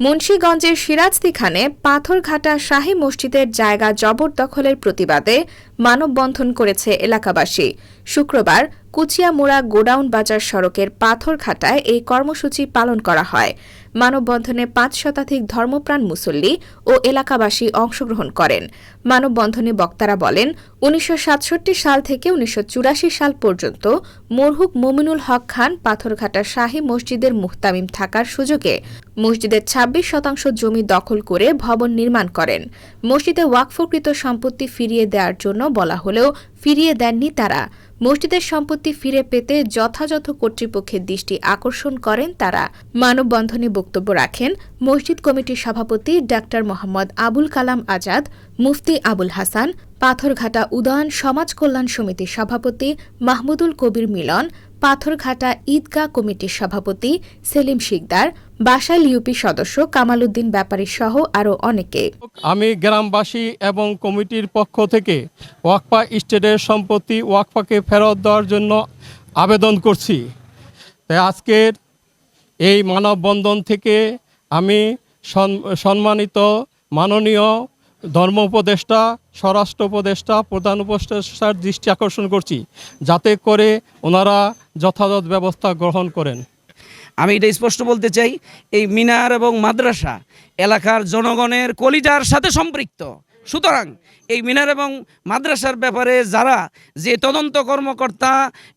মুন্সীগঞ্জের সিরাজদিখানে পাথরঘাটা শাহী মসজিদের জায়গা জবরদখলের প্রতিবাদে মানববন্ধন করেছে এলাকাবাসী। শুক্রবার কুচিয়ামুড়া গোডাউন বাজার সড়কের পাথরঘাটায় এই কর্মসূচি পালন করা হয়। মানববন্ধনে পাঁচ শতাধিক ধর্মপ্রাণ মুসল্লি ও এলাকাবাসী অংশগ্রহণ করেন। মানববন্ধনে বক্তারা বলেন, উনিশশো সাতষট্টি সাল থেকে উনিশশো চুরাশি সাল পর্যন্ত মরহুক মুমিনুল হক খান পাথরঘাটা শাহী মসজিদের মুহতামিম থাকার সুযোগে মসজিদের ২৬ শতাংশ জমি দখল করে ভবন নির্মাণ করেন। মসজিদে ওয়াকফকৃত সম্পত্তি ফিরিয়ে দেওয়ার জন্য বলা হলেও ফিরিয়ে দেননি তারা। মসজিদের সম্পত্তি ফিরে পেতে যথাযথ কর্তৃপক্ষের দৃষ্টি আকর্ষণ করেন তারা। মানববন্ধনে বক্তব্য রাখেন মসজিদ কমিটির সভাপতি ডাক্তার মোহাম্মদ আবুল কালাম আজাদ, মুফতি আবুল হাসান, পাথরঘাটা উদয়ন সমাজ কল্যাণ সমিতির সভাপতি মাহমুদুল কবির মিলন পাথরঘাটা ঈদগাহ কমিটির সভাপতি সেলিম শিকদার বাসাইল ইউপি সদস্য কামাল উদ্দিন ব্যাপারী সহ আরও অনেকে। আমি গ্রামবাসী এবং কমিটির পক্ষ থেকে ওয়াকফা স্টেটের সম্পত্তি ওয়াকফাকে ফেরত দেওয়ার জন্য আবেদন করছি। তাই আজকের এই মানববন্ধন থেকে আমি সম্মানিত মাননীয় ধর্ম উপদেষ্টা, স্বরাষ্ট্র উপদেষ্টা, প্রধান উপদেষ্টার দৃষ্টি আকর্ষণ করছি। যাতে করে ওনারা যথাযথ ব্যবস্থা গ্রহণ করেন। আমি এটা স্পষ্ট বলতে চাই এই মিনার এবং মাদ্রাসা এলাকার জনগণের কলিজার সাথে সম্পৃক্ত। সুতরাং এই মিনার এবং মাদ্রাসার ব্যাপারে যারা যে তদন্ত কর্মকর্তা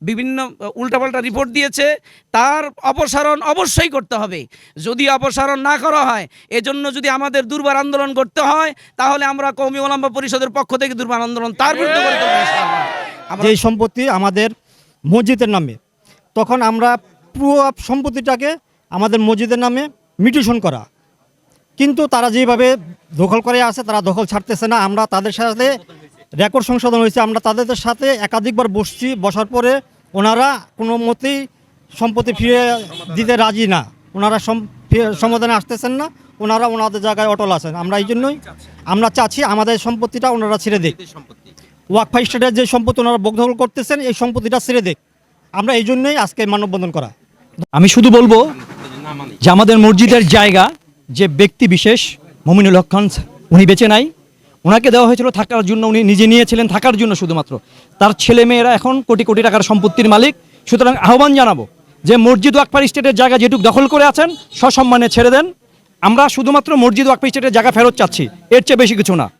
বিভিন্ন উল্টাপাল্টা রিপোর্ট দিয়েছে তার অপসারণ অবশ্যই করতে হবে। যদি অপসারণ না করা হয় এজন্য যদি আমাদের দুর্বার আন্দোলন করতে হয় তাহলে আমরা কৌমি ওলাম্বা পরিষদের পক্ষ থেকে দুর্বার আন্দোলন তার বিরুদ্ধে যে সম্পত্তি আমাদের মসজিদের নামে তখন আমরা পুরো সম্পত্তিটাকে আমাদের মসজিদের নামে মিউটেশন করা। কিন্তু তারা যেভাবে দখল করে আছে তারা দখল ছাড়তেছে না। আমরা তাদের সাথে রেকর্ড সংশোধন হয়েছে। আমরা তাদের সাথে একাধিকবার বসছি। বসার পরে ওনারা কোনো মতেই সম্পত্তি ফিরে দিতে রাজি না। ওনারা সমাধানে আসতেছেন না। ওনারা ওনাদের জায়গায় অটল আছেন। আমরা এই জন্যই আমরা চাচ্ছি আমাদের সম্পত্তিটা ওনারা ছেড়ে দিক। ওয়াকফা স্টেটের যে সম্পত্তি ওনারা বকদখল করতেছেন এই সম্পত্তিটা ছেড়ে দিক। আমরা এই জন্যই আজকে মানববন্ধন করা। আমি শুধু বলব যে আমাদের মসজিদের জায়গা যে ব্যক্তি বিশেষ, মমিনুল হক খান উনি বেঁচে নাই। ওনাকে দেওয়া হয়েছিল থাকার জন্য, উনি নিজে নিয়েছিলেন থাকার জন্য শুধুমাত্র। তার ছেলে মেয়েরা এখন কোটি কোটি টাকার সম্পত্তির মালিক। সুতরাং আহ্বান জানাব যে মসজিদ ওয়াকফার স্টেটের জায়গা যেটুকু দখল করে আছেন, সসম্মানে ছেড়ে দেন। আমরা শুধুমাত্র মসজিদ ওয়াকফার স্টেটের জায়গা ফেরত চাচ্ছি, এর চেয়ে বেশি কিছু না।